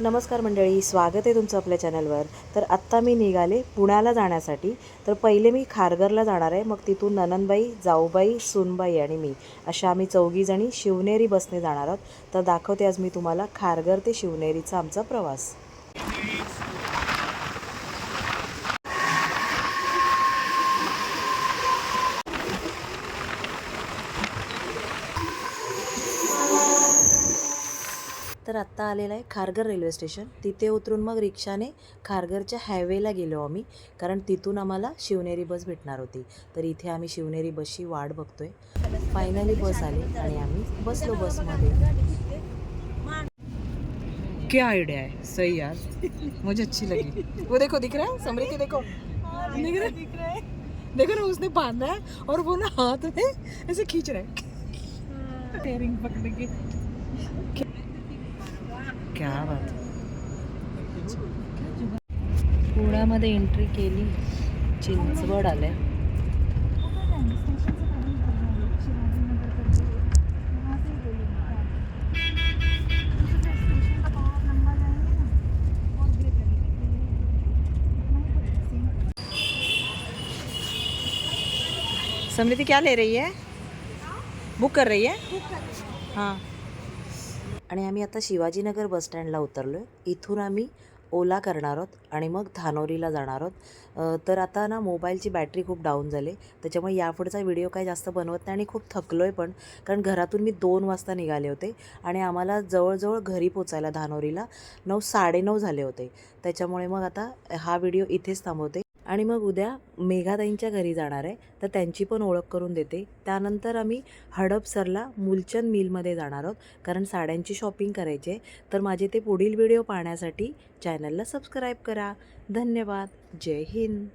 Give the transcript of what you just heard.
नमस्कार मंडळी स्वागत आहे तुमचं आपल्या चॅनलवर. तर आत्ता मी निघाले पुण्याला जाण्यासाठी. तर पहिले मी खारघरला जाणार आहे. मग तिथून नननबाई जाऊबाई सुनबाई आणि मी अशा आम्ही चौघीजणी शिवनेरी बसने जाणार आहोत. तर दाखवते आज मी तुम्हाला खारघर ते शिवनेरीचा आमचा प्रवास. तर आत्ता आलेलं आहे खारघर रेल्वे स्टेशन. तिथे उतरून मग रिक्षाने खारघरच्या हायवेला गेलो आम्ही कारण तिथून आम्हाला शिवनेरी बस भेटणार होती. तर इथे आम्ही शिवनेरी बसची वाट बघतोय. फायनली बस आली आणि आम्ही बसलो बसमध्ये. क्या आइडिया है सही यार. मुझे अच्छी लगी. वो देखो दिख रहा है? समृति देखो. दिख रहा है दिख रहा है। देखो ना उसने बांधा है और वो ना हाथ में ऐसे खींच रहा है। टेरिंग पकड़ के। क्या बात. पुण्यामध्ये एंट्री केली. चिंचवड आले समृद्धि क्या ले रही है? बुक कर रही है। हां। आणि आम्ही आता शिवाजीनगर बसस्टँडला उतरलो आहे इथून आम्ही ओला करणार आहोत आणि मग धानोरीला जाणार आहोत. तर आता ना मोबाईलची बॅटरी खूप डाऊन झाली. त्याच्यामुळे यापुढचा व्हिडिओ काही जास्त बनवत नाही आणि खूप थकलो आहे पण कारण घरातून मी दोन वाजता निघाले होते आणि आम्हाला जवळजवळ घरी पोचायला धानोरीला नऊ साडेनऊ झाले होते. त्याच्यामुळे मग आता हा व्हिडिओ इथेच थांबवते. आणि मग उद्या मेघाताईंच्या घरी जाणार आहे. तर त्यांची पण ओळख करून देते. त्यानंतर आम्ही हडपसरला मुलचंद मिलमध्ये जाणार आहोत. कारण साड्यांची शॉपिंग करायची आहे. तर माझे ते पुढील व्हिडिओ पाहण्यासाठी चॅनलला सबस्क्राईब करा. धन्यवाद. जय हिंद.